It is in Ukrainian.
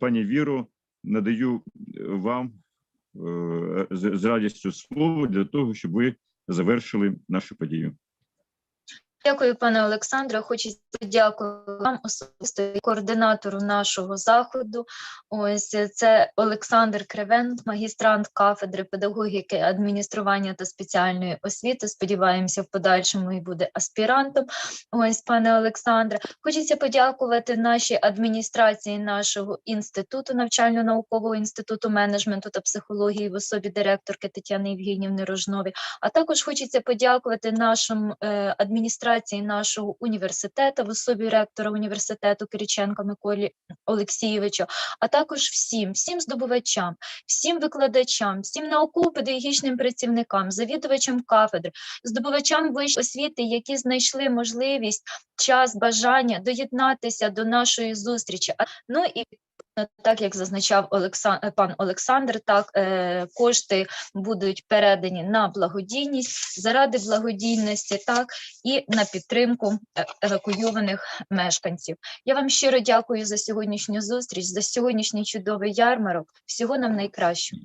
пані Віро, надаю е, вам е, з радістю слово для того, щоб ви завершили нашу подію. Дякую, пане Олександре. Хочу подякувати вам особисто і координатору нашого заходу. Ось е, це Олександр Кривен, магістрант кафедри педагогіки, адміністрування та спеціальної освіти. Сподіваємося, в подальшому і буде аспірантом. Ось, пане Олександре, хочеться подякувати нашій адміністрації нашого інституту, навчально-наукового інституту менеджменту та психології в особі директорки Тетяни Євгенівни Рожнові. А також хочеться подякувати нашим е, адміністрації нашого університету в особі ректора університету Кириченка Миколі Олексійовичу, а також всім, всім здобувачам, всім викладачам, всім науково-педагогічним працівникам, завідувачам кафедр, здобувачам вищої освіти, які знайшли можливість, час, бажання доєднатися до нашої зустрічі. Ну і так як зазначав Олександр, пан Олександр, так е, кошти будуть передані на благодійність заради благодійності, так і на підтримку е, евакуйованих мешканців. Я вам щиро дякую за сьогоднішню зустріч, за сьогоднішній чудовий ярмарок. Всього нам найкращого.